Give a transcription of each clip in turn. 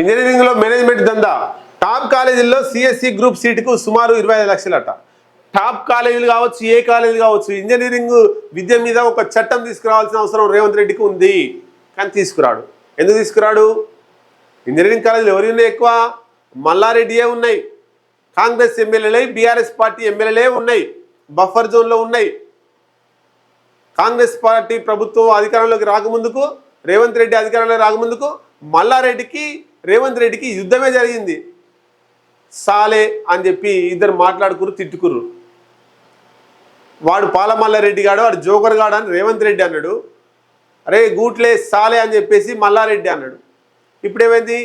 ఇంజనీరింగ్లో మేనేజ్మెంట్ దందా. టాప్ కాలేజీల్లో సిఎస్సి గ్రూప్ సీటుకు సుమారు ఇరవై ఐదు లక్షలట. టాప్ కాలేజీలు కావచ్చు ఏ కాలేజీలు కావచ్చు ఇంజనీరింగ్ విద్య మీద ఒక చట్టం తీసుకురావాల్సిన అవసరం రేవంత్ రెడ్డికి ఉంది. కానీ తీసుకురాడు. ఎందుకు తీసుకురాడు? ఇంజనీరింగ్ కాలేజీలు ఎవరి ఉన్నాయి ఎక్కువ? మల్లారెడ్డియే ఉన్నాయి. కాంగ్రెస్ ఎమ్మెల్యేలే బీఆర్ఎస్ పార్టీ ఎమ్మెల్యేలే ఉన్నాయి. బఫర్ జోన్లో ఉన్నాయి. కాంగ్రెస్ పార్టీ ప్రభుత్వం అధికారంలోకి రాకముందుకు రేవంత్ రెడ్డి అధికారంలోకి రాకముందుకు మల్లారెడ్డికి రేవంత్ రెడ్డికి యుద్ధమే జరిగింది. సాలే అని చెప్పి ఇద్దరు మాట్లాడుకురు తిట్టుకుర్రు. వాడు పాలమల్లారెడ్డి గాడు వాడు జోకర్ గాడు అని రేవంత్ రెడ్డి అన్నాడు. అరే గూట్లే సాలే అని చెప్పేసి మల్లారెడ్డి అన్నాడు. ఇప్పుడేమైంది?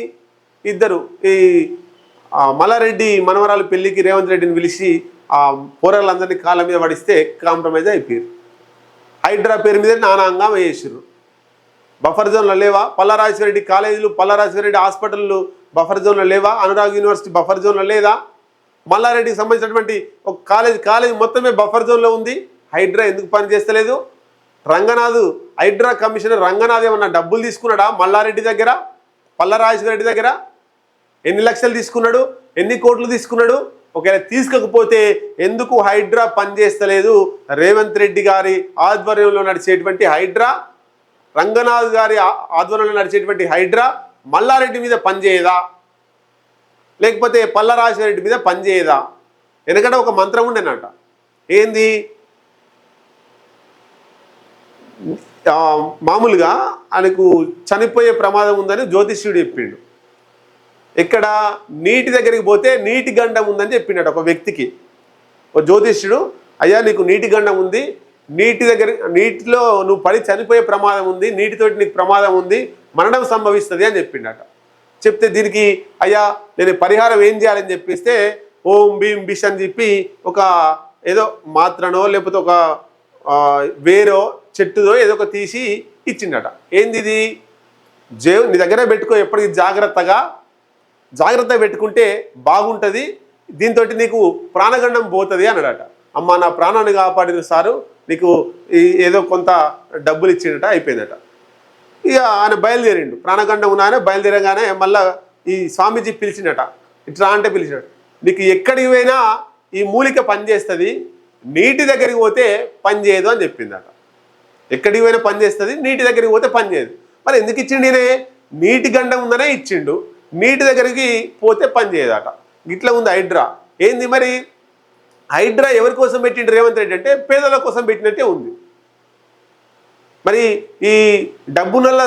ఇద్దరు ఈ మల్లారెడ్డి మనవరాలు పెళ్ళికి రేవంత్ రెడ్డిని పిలిచి ఆ పోరాళ్ళందరినీ కాళ్ళ మీద పడిస్తే కాంప్రమైజ్ అయిపోయారు. హైడ్రా పేరు మీద నానాంగా వేసారు బఫర్ జోన్లో లేవా? పల్లారాజరెడ్డి కాలేజీలు పల్లారాజరెడ్డి హాస్పిటళ్ళు బఫర్ జోన్లో లేవా? అనురాగ్ యూనివర్సిటీ బఫర్ జోన్లో లేదా? మల్లారెడ్డికి సంబంధించినటువంటి ఒక కాలేజ్ కాలేజ్ మొత్తమే బఫర్ జోన్లో ఉంది. హైడ్రా ఎందుకు పని చేస్తలేదు? రంగనాథ్ హైడ్రా కమిషనర్ రంగనాథ్ ఏమన్నా డబ్బులు తీసుకున్నాడా మల్లారెడ్డి దగ్గర? పల్లరాజరెడ్డి దగ్గర? ఎన్ని లక్షలు తీసుకున్నాడు? ఎన్ని కోట్లు తీసుకున్నాడు? ఒకవేళ తీసుకోకపోతే ఎందుకు హైడ్రా పనిచేస్తలేదు రేవంత్ రెడ్డి గారి ఆధ్వర్యంలో నడిచేటువంటి హైడ్రా రంగనాథ్ గారి ఆధ్వర్యంలో నడిచేటువంటి హైడ్రా మల్లారెడ్డి మీద పనిచేయదా? లేకపోతే పల్లరాజరెడ్డి మీద పనిచేయదా? ఎందుకంటే ఒక మంత్రం ఉండేనట. ఏంది? మామూలుగా ఆయనకు చనిపోయే ప్రమాదం ఉందని జ్యోతిష్యుడు చెప్పిండు. ఇక్కడ నీటి దగ్గరికి పోతే నీటి గండం ఉందని చెప్పిండట ఒక వ్యక్తికి. ఒక జ్యోతిష్యుడు అయ్యా నీకు నీటి గండం ఉంది నీటి దగ్గర నీటిలో నువ్వు పడి చనిపోయే ప్రమాదం ఉంది నీటితోటి నీకు ప్రమాదం ఉంది మరణం సంభవిస్తుంది అని చెప్పిండట. చెప్తే దీనికి అయ్యా నేను పరిహారం ఏం చేయాలని చెప్పిస్తే ఓం భీం బిష్ అని చెప్పి ఒక ఏదో మాత్రనో లేకపోతే ఒక వేరో చెట్టుదో ఏదో ఒక తీసి ఇచ్చిండట. ఏంది ఇది? జే నీ దగ్గర పెట్టుకో ఎప్పటికీ జాగ్రత్తగా జాగ్రత్త పెట్టుకుంటే బాగుంటుంది దీంతో నీకు ప్రాణగండం పోతుంది అన్నాడట. అమ్మ నా ప్రాణాన్ని కాపాడిన సారు నీకు ఈ ఏదో కొంత డబ్బులు ఇచ్చిండట అయిపోయిందట. ఇక ఆయన బయలుదేరిండు. ప్రాణగండం ఉన్నాయని బయలుదేరగానే మళ్ళా ఈ స్వామీజీ పిలిచిండట. ఇట్లా అంటే పిలిచినట్టు నీకు ఎక్కడికి పోయినా ఈ మూలిక పనిచేస్తుంది నీటి దగ్గరికి పోతే పని చేయదు అని చెప్పిందట. ఎక్కడికి పోయినా పని చేస్తుంది నీటి దగ్గరికి పోతే పని చేయదు. మరి ఎందుకు ఇచ్చిండు ఈయనే? నీటి గండం ఉందనే ఇచ్చిండు. నీటి దగ్గరికి పోతే పని చేయదట. ఇట్లా ఉంది హైడ్రా. ఏంది మరి? హైడ్రా ఎవరి కోసం పెట్టిండు రేవంత్ రెడ్డి అంటే పేదల కోసం పెట్టినట్టే ఉంది. మరి ఈ డబ్బునల్ల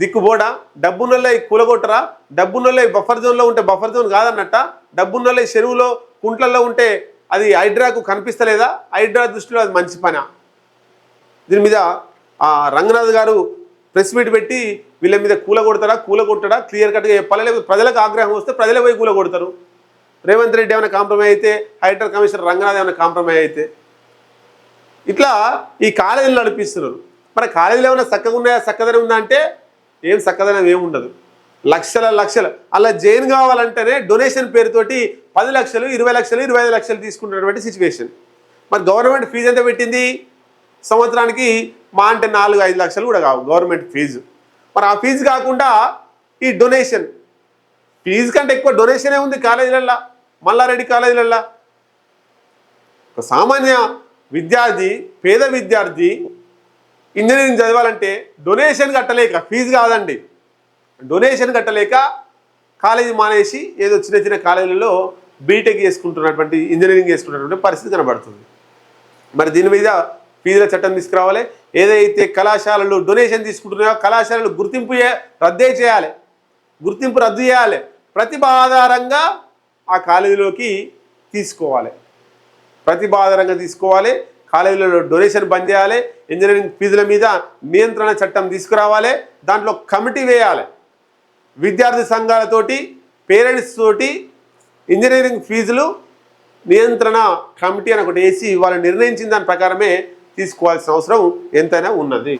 దిక్కుబోడా డబ్బునల్ల ఈ కూలగొట్టరా? డబ్బునల్ల ఈ బఫర్ జోన్లో ఉంటే బఫర్ జోన్ కాదన్నట్ట? డబ్బునల్ల ఈ చెరువులో కుంట్లల్లో ఉంటే అది హైడ్రాకు కనిపిస్తలేదా? హైడ్రా దృష్టిలో అది మంచి పనా? దీని మీద ఆ రంగనాథ్ గారు ప్రెస్ మీట్ పెట్టి వీళ్ళ మీద కూల కొడతారా కూల కొట్టడా క్లియర్ కట్గా చెప్పాలి? లేకపోతే ప్రజలకు ఆగ్రహం వస్తే ప్రజలే పోయి కూల కొడతారు రేవంత్ రెడ్డి ఏమైనా కాంప్రమైజ్ అయితే హైడ్రల్ కమిషనర్ రంగనాథ్ ఏమైనా కాంప్రమైజ్ అయితే. ఇట్లా ఈ కాలేజీలు నడిపిస్తున్నారు. మరి కాలేజీలు ఏమైనా చక్కగా ఉన్నాయా చక్కదనం ఉందా అంటే ఏం చక్కదనం ఏముండదు లక్షల లక్షలు అలా జైన్ కావాలంటేనే డొనేషన్ పేరుతోటి పది లక్షలు ఇరవై లక్షలు ఇరవై ఐదు లక్షలు తీసుకుంటున్నటువంటి సిచ్యువేషన్. మరి గవర్నమెంట్ ఫీజు ఎంత పెట్టింది? సంవత్సరానికి మా అంటే నాలుగు ఐదు లక్షలు కూడా కావు గవర్నమెంట్ ఫీజు. మరి ఆ ఫీజు కాకుండా ఈ డొనేషన్ ఫీజు కంటే ఎక్కువ డొనేషనే ఉంది కాలేజీలల్లో మల్లారెడ్డి కాలేజీలల్లో. ఒక సామాన్య విద్యార్థి పేద విద్యార్థి ఇంజనీరింగ్ చదవాలంటే డొనేషన్ కట్టలేక ఫీజు కాదండి. డొనేషన్ కట్టలేక కాలేజీ మానేసి ఏదో చిన్న చిన్న కాలేజీలలో బీటెక్ చేసుకుంటున్నటువంటి ఇంజనీరింగ్ చేసుకుంటున్నటువంటి పరిస్థితి కనబడుతుంది. మరి దీని మీద ఫీజుల చట్టం తీసుకురావాలి. ఏదైతే కళాశాలలు డొనేషన్ తీసుకుంటున్నాయో కళాశాలలు గుర్తింపు రద్దే చేయాలి. గుర్తింపు రద్దు చేయాలి. ప్రతిభ ఆధారంగా ఆ కాలేజీలోకి తీసుకోవాలి. ప్రతిభ ఆధారంగా తీసుకోవాలి. కాలేజీలలో డొనేషన్ బంద్ చేయాలి. ఇంజనీరింగ్ ఫీజుల మీద నియంత్రణ చట్టం తీసుకురావాలి. దాంట్లో కమిటీ వేయాలి. విద్యార్థి సంఘాలతోటి పేరెంట్స్ తోటి ఇంజనీరింగ్ ఫీజులు నియంత్రణ కమిటీ అని ఒకటి వేసి వాళ్ళు నిర్ణయించిన దాని ప్రకారమే తీసుకోవాల్సిన అవసరం ఎంతైనా ఉన్నది.